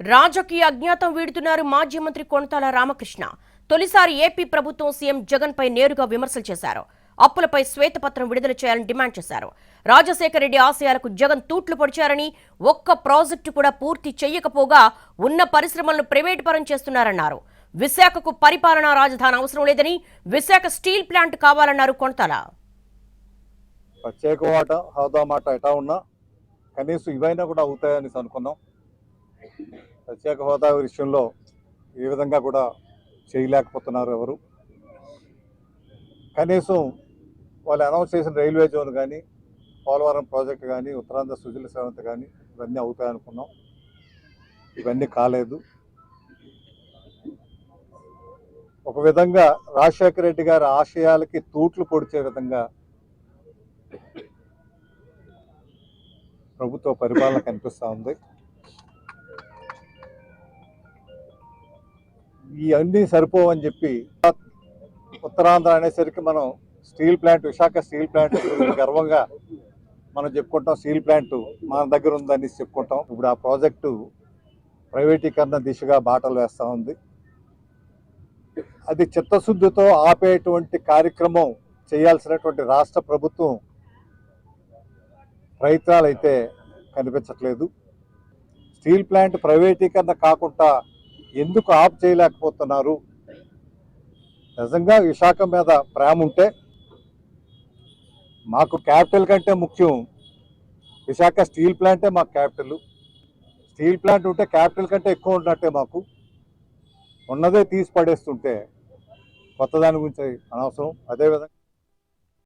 రాజకీయ అజ్ఞాతం వీడుతున్నారు మాజీ మంత్రి కొణతాల రామకృష్ణ. తొలిసారి ఏపీ ప్రభుత్వం సీఎం జగన్ పై నేరుగా విమర్శలు చేశారు. అప్పులపై శ్వేతపత్రం విడుదల చేయాలని డిమాండ్ చేశారు. రాజశేఖర రెడ్డి ఆశయాలకు జగన్ తూట్లు పొడిచారని ఒక్క ప్రాజెక్టు కూడా పూర్తి చేయకపోగా ఉన్న పరిశ్రమలను ప్రైవేటు పరం చేస్తున్నారన్నారు. విశాఖకు పరిపాలనా రాజధాని అవసరం లేదని విశాఖ స్టీల్ ప్లాంట్ కావాలన్నారు కొణతాల ప్రత్యేక మాట హోదా మాట ఎటా ఉన్నా కనీసం ఇవైనా కూడా అవుతాయని అనుకున్నాం. ప్రత్యేక హోదా విషయంలో ఏ విధంగా కూడా చేయలేకపోతున్నారు ఎవరు. కనీసం వాళ్ళు అనౌన్స్ చేసిన రైల్వే జోన్ కానీ పోలవరం ప్రాజెక్ట్ కానీ ఉత్తరాంధ్ర సుజల సేవంత కానీ ఇవన్నీ అవుతాయనుకున్నాం. ఇవన్నీ కాలేదు. ఒక విధంగా రాజశేఖర రెడ్డి గారి ఆశయాలకి తూట్లు పొడిచే విధంగా ప్రభుత్వ పరిపాలన కనిపిస్తూ ఉంది. ఈ అన్నీ సరిపోవని చెప్పి ఉత్తరాంధ్ర అనేసరికి మనం steel plant Visakha steel plant గర్వంగా మనం చెప్పుకుంటాం. స్టీల్ ప్లాంట్ మన దగ్గర ఉందని చెప్పుకుంటాం. ఇప్పుడు ఆ ప్రాజెక్టు ప్రైవేటీకరణ దిశగా బాటలు వేస్తూ ఉంది. అది చిత్తశుద్ధితో ఆపేటువంటి కార్యక్రమం చేయాల్సినటువంటి రాష్ట్ర ప్రభుత్వం ప్రయత్నాలు అయితే కనిపించట్లేదు. స్టీల్ ప్లాంట్ ప్రైవేటీకరణ కాకుండా ఎందుకు ఆఫ్ చేయలేకపోతున్నారు? నిజంగా విశాఖ మీద ప్రేమ ఉంటే మాకు క్యాపిటల్ కంటే ముఖ్యం. విశాఖ స్టీల్ ప్లాంటే మాకు క్యాపిటల్. స్టీల్ ప్లాంట్ ఉంటే క్యాపిటల్ కంటే ఎక్కువ ఉన్నట్టే మాకు. ఉన్నదే తీసి పడేస్తుంటే కొత్త దాని గురించి అనవసరం. అదేవిధంగా